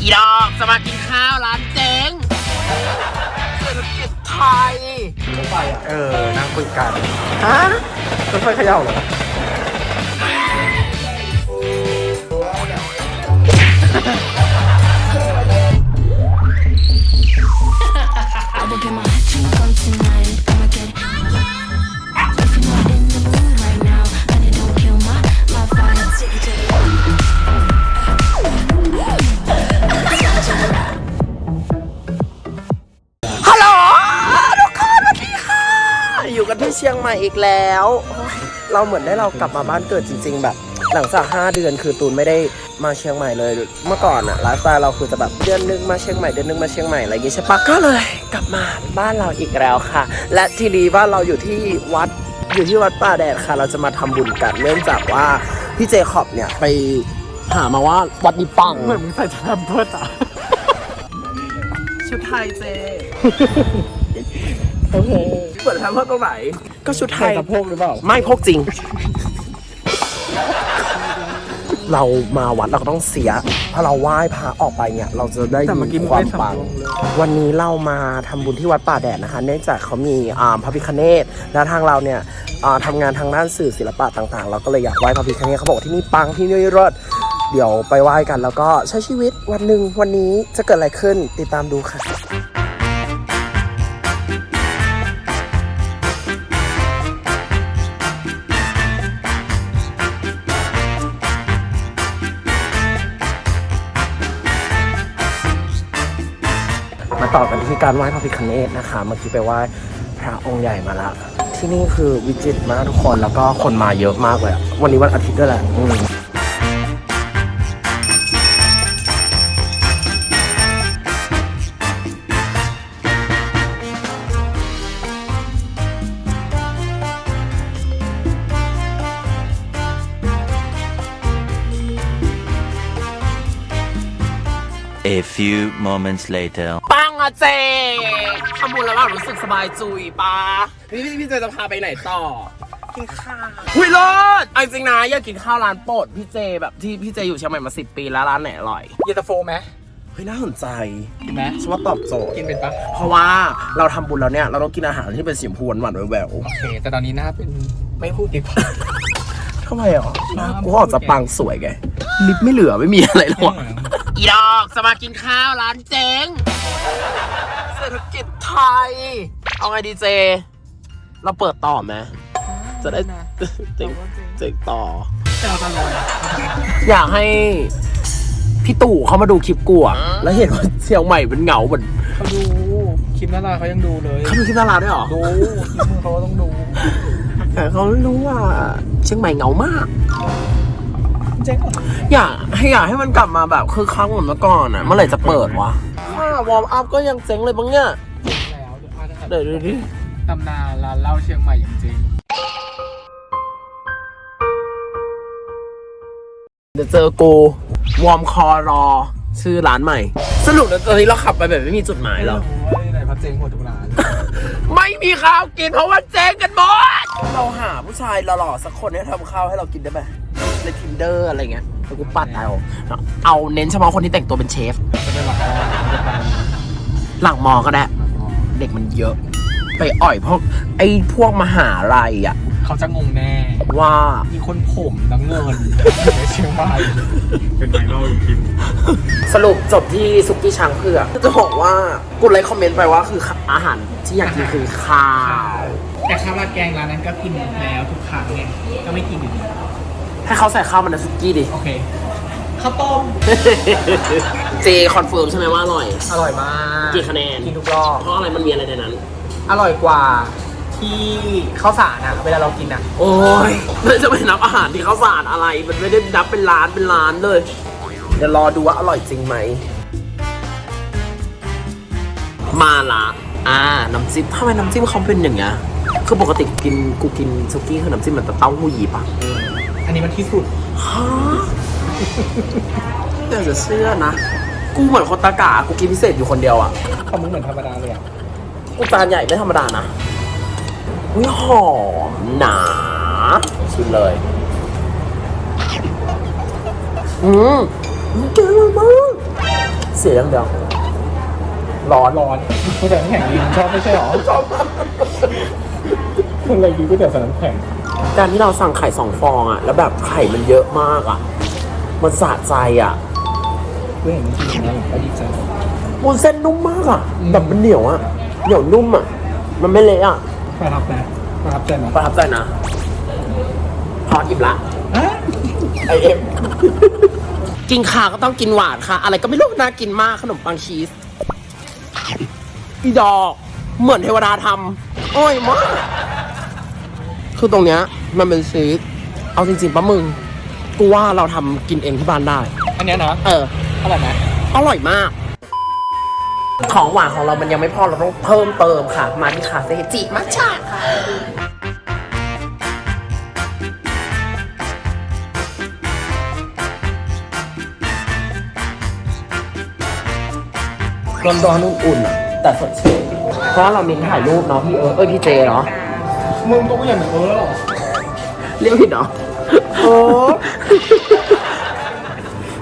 อีดอกจะมากินข้าวร้านเจ๊งเศรษฐกิจไทยเออ นั่งคุยกันฮะรถไฟเขย่าเหรอ ชียงใหม่อีกแล้วโอ๊ยเราเหมือนได้เรากลับมาบ้านเกิดจริง ๆ แบบ หลังจาก 5 เดือนคือตูนไม่ได้มาเชียงใหม่เลย เมื่อก่อนอะไลฟ์สไตล์เราคือจะแบบเดือนนึงมาเชียงใหม่เดือนนึงมาเชียงใหม่อะไรอย่างงี้ใช่ปะก็เลยกลับมาบ้านเราอีกแล้วค่ะ และทีนี้บ้านเราอยู่ที่วัดอยู่ที่วัดป่าแดดค่ะ เราจะมาทำบุญกันเนื่องจากว่าพี่เจคอบเนี่ยไปหามาว่าวัดนี้ปัง เหมือนมึงใส่แพมเพิร์ดอะชุดไทยเจ โอ้โห เปิดแพมเพิร์สตรงไหน ก็ชุดไทใส่ยสะโพกหรือเปล่า ไม่พกจริง เรามาวัดเราก็ต้องเสีย ถ้าเราไหว้พระออกไปเนี่ย เราจะได้แต่เมื่อกี้มีมึงความไม่สำรวมปังเลย วันนี้เรามาทำบุญที่วัดป่าแดดนะคะ เนื่องจากเขามีอ่าพระพิคเนตและทางเราเนี่ยอ่าทำงานทางด้านสื่อศิลปะต่างๆ เราก็เลยอยากไหว้พระพิคเนตเขาบอกว่าที่นี่ปังที่นี่เลิศเดี๋ยวไปไหว้กันแล้วก็ใช้ชีวิตวันหนึ่งวันนี้จะเกิดอะไรขึ้นติดตามดูค่ะ ต่อกันที่การไหว้พระพิฆเนศนะคะเมื่อกี้ไปไหว้พระองค์ใหญ่มาแล้วที่นี่คือวิจิตรมากทุกคนแล้วก็คนมาเยอะมากเลยอะวันนี้วันอาทิตย์ด้วยแหละอืม A few moments later. ปัง อะเจทำบุญแล้วแบบรู้สึกสบายจุยปะพี่พี่พี่เจจะพาไปไหนต่อ กินข้าวหุยรอดเอาจริงนะอยากกินข้าวร้านโปรดพี่เจแบบที่พี่เจอยู่เชียงใหม่มาสิปีแล้วร้านไหนอร่อยเย็นตาโฟไหมเฮ้ยน่าสนใจกินไหมฉันว่าตอบโจทย์กินเป็นปะเพราะว่าเราทำบุญแล้วเนี่ยเราต้องกินอาหารที่เป็นสีชมพูหวานๆแหววโอเค แต่ตอนนี้หน้าเป็นไม่พูดดีกว่าๆทำไมอะหน้ากูออกจะปังสวยไงลิปไม่เหลือไม่มีอะไรแล้วอะอีดอกจะมากินข้าวร้านเจ๊ง เศรษฐกิจไทย เอาไงดีเจ เราเปิดต่อไหมจะได้เจ๊งเจ๊งต่อแต่เราตลอดอยากให้พี่ตู่เขามาดูคลิปกูอะแล้วเห็นว่าเชียงใหม่เป็นเหงาเหมือนเขาดูคลิปนาราเขายังดูเลยเขาดูคลิปดาราด้วยเหรอดูคลิปมึงเขาก็ต้องดูแต่เขารู้ว่าเชียงใหม่เหงามากเจ๊งเหรออยากให้อยากให้มันกลับมาแบบคือครั้งเหมือนเมื่อก่อนอะเมื่อไหร่จะเปิดวะ ค่าวอร์มอัพก็ยังเจ๊งเลยบ้างเนี่ยแล้วเดี๋ยวอาจจะเดี๋ยวดูดิตำนานร้านเหล้าเชียงใหม่อย่างจริงเดี๋ยวเจอกูวอร์มคอรอ ชื่อร้านใหม่ สรุปเดี๋ยวตอนนี้เราขับไปแบบไม่มีจุดหมายหรอ โอ้ยไหนพัดเจ๊งหมดทุกร้านไม่มีข้าวกินเพราะว่าเจ๊งกันหมด เราหาผู้ชายหล่อๆสักคนให้ทำข้าวให้เรากินได้ไหมในทินเดอร์อะไรเงี้ยแล้วกูปัดเอา เอาเน้นเฉพาะคนที่แต่งตัวเป็นเชฟ จะเป็นหลักร้านจะเป็น หลังมอก็ได้ เด็กมันเยอะ ไปอ่อยพวกไอ้พวกมหาลัยอะเขาจะงงแน่ ว่ามีคนผมน้ำเงินอยู่ในเชียงใหม่เป็นไวรัลอยู่คิมสรุปจบที่ซุกี้ช้างเผือกจะบอกว่ากูไลค์คอมเมนต์ไปว่าคืออาหารที่อยากกินคือข้าว แต่ข้าวราดแกงร้านนั้นก็กินแล้วทุกครั้งเนี่ยก็ไม่กินอยู่ดีให้เขาใส่ข้าวมันในซุกี้ดิ โอเค ข้าวต้ม เจคอนเฟิร์มใช่ไหมว่าอร่อย อร่อยมากกี่คะแนน กินทุกรอบ เพราะอะไรมันมีอะไรในนั้น อร่อยกว่าที่ข้าวสารอะเวลาเรากินอะโอ้ยมันจะไปนับอาหารที่เขาสารอะไร มันไม่ได้นับเป็นร้านเป็นร้านเลยเดี๋ยวรอดูว่าอร่อยจริงไหม มาละอ่า น้ำจิ้มทำไมน้ำจิ้มเขาเป็นอย่างเงี้ยคือปกติกูกินกูกินซุกี้คือน้ำจิ้มมันจะเต้าหู้ยี้ปะอันนี้มันที่สุดฮะ อยากจะเชื่อนะ กูเหมือนคนตากากูกินพิเศษอยู่คนเดียวอะของมึงเหมือนธรรมดาเลยอะกูจานใหญ่ไม่ธรรมดานะอุ้ยหอมหนาชิมเลย อืมอืมเก่งมากเสียอย่างเดียวร้อนร้อนก๋วยเตี๋ยวน้ำแข็งดีชอบไม่ใช่หรอชอบมากคนอะไรกินก๋วยเตี๋ยวใส่น้ำแข็งการที่เราสั่งไข่สองฟองอะแล้วแบบไข่มันเยอะมากอะ มันสะใจอะเพื่อนเห็นมันกินอย่างนั้นก็ดีใจวุ้นเส้นนุ่มมากอะอืมแบบมันเหนียวอะเหนียวนุ่มอะมันไม่เละอะประทับนะประทับใจนะประทับใจนะพออิ่มละอะไอเอ็มกินขาก็ต้องกินหวานค่ะ อะไรก็ไม่รู้น่ากินมากขนมปังชีสอีดอกเหมือนเทวดาทำโอ้ยมากคือตรงเนี้ยมันเป็นซีสเอาจริงๆปะมึง กูว่าเราทำกินเองที่บ้านได้ อันเนี้ยนะเออ อร่อยไหมอร่อยมาก ของหวานของเรามันยังไม่พอเราต้องเพิ่มเติมค่ะ มาที่คาเฟ่จิมัชชาค่ะ ร้อนร้อนๆอุ่นๆอะแต่สดชื่นเพราะว่าเราเน้นถ่ายรูปเนาะพี่เออเอ้ยพี่เจเนาะมึงก็ไม่อยากเหมือนเออแล้วหรอเรียกผิดเหรอโอ้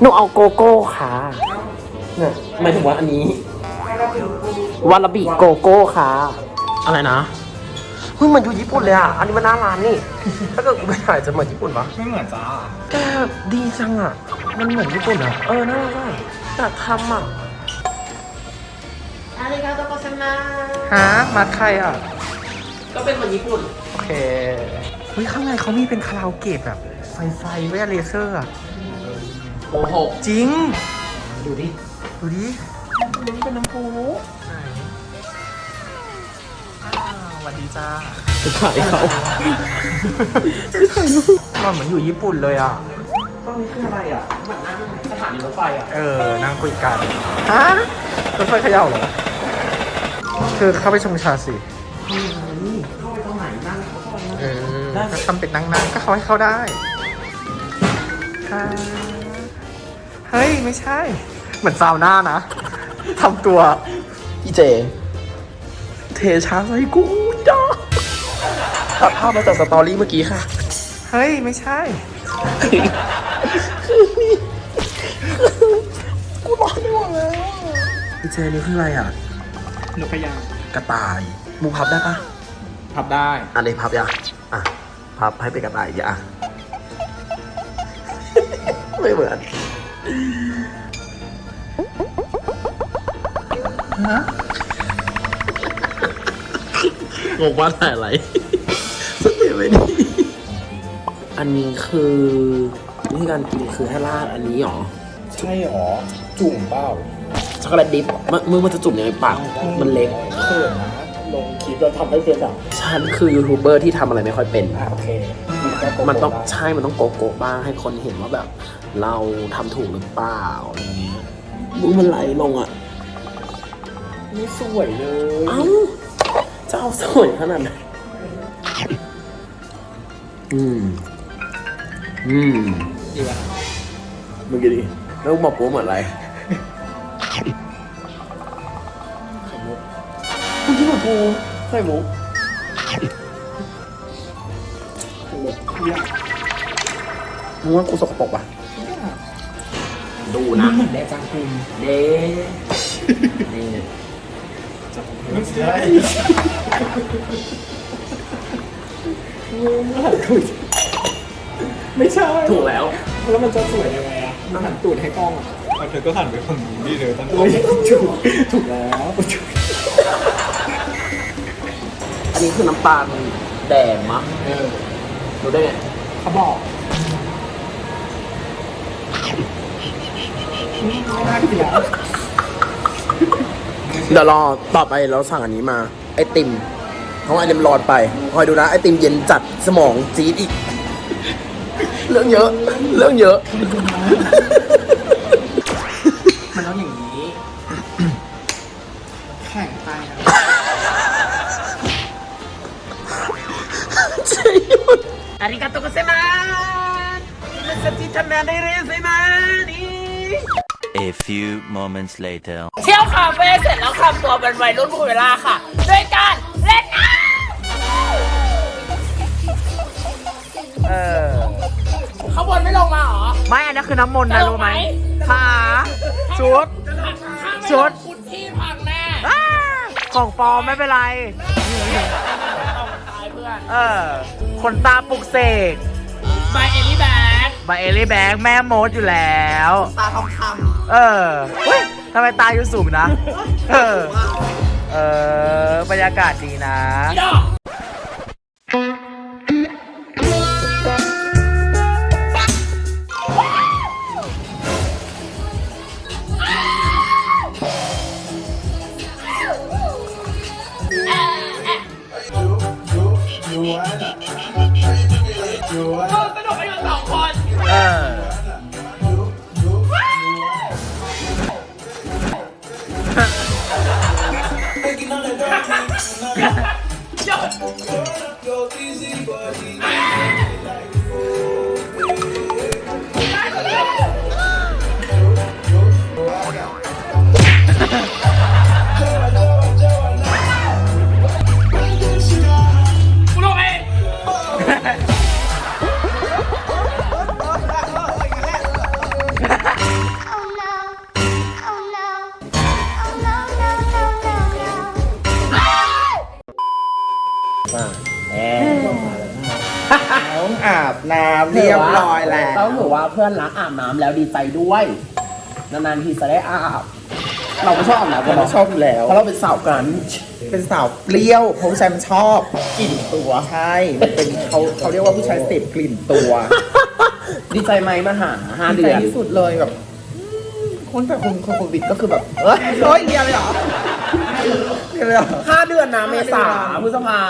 หนูเอาโกโก้ค่ะเนี่ยหมายถึงว่าอันนี้ วาลาบิโกโก้ค่ะ อะไรนะเฮ้ยมันอยู่ญี่ปุ่นเลยอะ อันนี้มันหน้าร้านนี่ ถ้าเกิดกูไปถ่ายจะเหมือนญี่ปุ่นปะไม่เหมือนจ้าแกดีจังอะ มันเหมือนญี่ปุ่นอะ เออ น่ารักอยากทำอะอาริกาโตโกเซมาฮะมัดใครอะ ก็เป็นเหมือนญี่ปุ่น โอเค เฮ้ยข้างในเขามีเป็นคาราโอเกะแบบไฟไฟไว้อะเลเซอร์อะโอ้โหจริง ดูดิดูดิมันเป็นน้ำพุสวัสดีจ้าจะถ่ายเขามันเหมือนอยู่ญี่ปุ่นเลยอะตรงนี้คืออะไรอะเหมือนนั่งสถานีรถไฟอะ เออ นั่งคุยกันฮะรถไฟเขย่าเหรอคือเข้าไปชงชาสิ ออก็ทำเป็นนั่งๆก็เขาให้เข้าได้ค่ะเฮ้ย ไม่ใช่ เหมือนซาวน่านะทำตัวพี่เจ เทชาใส่กูจ้าตัดภาพมาจากสตอรี่เมื่อกี้ค่ะ เฮ้ย ไม่ใช่ กูร้อนไม่ไหวแล้วพี่เจนี่คืออะไรอะนกพยางกระต่าย มูพับได้ปะพับได้อันนี้พับยังอะ พับให้เป็นกระต่ายอย่าไม่เหมือนฮะงงว่าถ่ายอะไรสติไม่ดีอันนี้คือวิธีการกินคือให้ราดอันนี้หรอใช่หรอ จุ่มเปล่าช็อกโกแลตดิฟมึงมึงมันจะจุ่มยังไงปากมันเล็กเขินนะ ลงคลิปเราทำไม่เป็นอะฉันคือยูทูบเบอร์ที่ทำอะไรไม่ค่อยเป็น อะโอเคมันต้องใช่มันต้องโกโก้บ้างให้คนเห็นว่าแบบ เราทำถูกหรือเปล่าอะไรเงี้ยมึงมันไหลลงอะ ไม่สวยเลยเอ้าจะเอาสวยขนาดไหนอืม อืม ดีป่ะมึงกินดิแล้วมึงบอกกูว่าเหมือนอะไร มึงคิดเหมือนกูไข่มุกมึงว่ากูสกปรกปะดูนะเหมือนแดจังกุมเด้นี่ไม่ใช่ไม่ใช่ ถูกแล้ว แล้วมันจะสวยยังไงอะมันหันตูดให้กล้องอะเธอก็หันไปฝั่งนู้นดิเธอตั้งถูกถูกแล้วอั นนี้คือน้ำตาลแดงมะเออรู้ได้ไงเขาบอกน่าเกลียดเดี๋ยวรอต่อไปเราสั่งอันนี้มา ไอติมเพราะว่าไอติมร้อนไปคอยดูนะไอติมเย็นจัดสมองจี๊ดอีก เรื่องเยอะ เรื่องเยอะ อาริกาโตกุเซมานี่มันสติทำงานได้เรื่ไหมนี่ A few moments later เที่ยวคาเฟ่เสร็จแล้วขัตัวเป็นวัยรุ่นคุยเวลาค่ะด้วยการเล่นน้ำเออข้างบนไม่ลงมาเหรอ ไม่อันนี้คือน้ำมนต์นะรู้ไหมขาชุด ชุด ชุดที่พังแน่ของปอมไม่เป็นไรเออ ขนตาปลุกเสกบายเอลี่แบกบาเอลี่แบงค์แม่โมดอยู่แล้ว ตาทองคเออเฮ้ยทำไมตาอยู่สูงนะ เออ เออบรรยากาศดีนะดอก กู น้ำเรียบร้อยแล้ว ต้องถือว่าเพื่อนรักอาบน้ำแล้วดีใจด้วย นานๆทีจะได้อาบ เราก็ชอบอาบน้ำกันเราเนาะชอบอยู่แล้ว เพราะเราเป็นสาวกันเป็นสาวเปรี้ยวเพราะผู้ชายมันชอบ กลิ่นตัว ใช่ มันเป็นเขาเขาเรียกว่าผู้ชายเสพกลิ่นตัวดีใจไหมมาหาห้าดีเดืใจอน ที่สุดเลยแบบคนแต่คนคนโควิดก็คือแบบเอ้ยร้อยเดียวเลยเหรอเดียวเลยเหรอ ห้าเดือนนะเมษาพฤษภา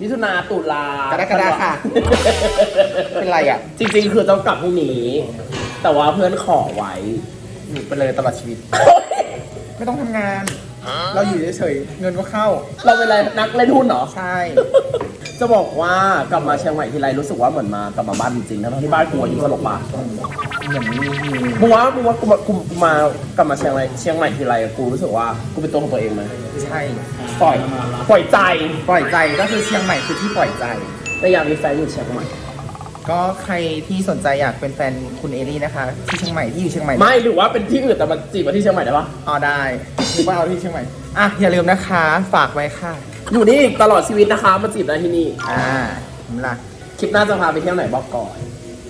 มิถุนาตุลากกรกฎาค่ะ เป็นไรอะ จริงๆ คือต้องกลับพรุ่งนี้ แต่ว่าเพื่อนขอไว้อยู่ไปเลยตลอดชีวิต ไม่ต้องทำงาน เราอยู่เฉยๆ เงินก็เข้า เราเป็นอะไรนักเล่นหุ้นเหรอ ใช่ จะบอกว่ากลับมาเชียงใหม่ทีไรรู้สึกว่าเหมือนมากลับมาบ้านจริงๆทั้งที่บ้านกูอยู่ตลกปะเหมือนมีมีมึงว่ามึงว่ากูมากูกูมากลับมาเชียงใหม่เชียงใหม่ทีไรกูรู้สึกว่ากูเป็นตัวของตัวเองไหม ใช่ ปล่อย ปล่อยใจ ปล่อยใจก็คือเชียงใหม่คือที่ปล่อยใจ แต่อยากมีแฟนอยู่เชียงใหม่ ก็ใครที่สนใจอยากเป็นแฟนคุณเอลี่นะคะ ที่เชียงใหม่ที่อยู่เชียงใหม่ไม่หรือว่าเป็นที่อื่นแต่มาจีบมาที่เชียงใหม่ได้ปะอ๋อได้หรือว่าเอาที่เชียงใหม่อะอย่าลืมนะคะฝากไว้ค่ะ อยู่นี่ตลอดชีวิตนะคะมาจีบได้ที่นี่อ่าเห็นไหมล่ะคลิปหน้าจะพาไปเที่ยวไหนบอกก่อน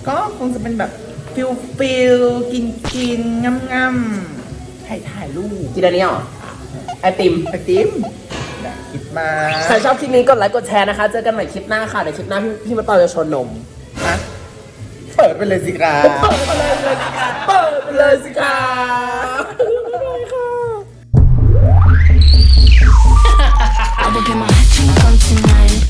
ก็คงจะเป็นแบบฟิลฟิลกินกินงำงำถ่ายถ่ายรูปกินอันนี้เหรอ ไอติมไอติมนะคิดมาใครชอบคลิปนี้กดไลค์กดแชร์นะคะ เจอกันใหม่คลิปหน้าค่ะ ในคลิปหน้าพี่พี่มาต่อจะชนนมนะเปิดไปเลยสิครับ เปิดไปเลยสิคะเปิดไปเลยสิคะ I will get my hot drink on tonight.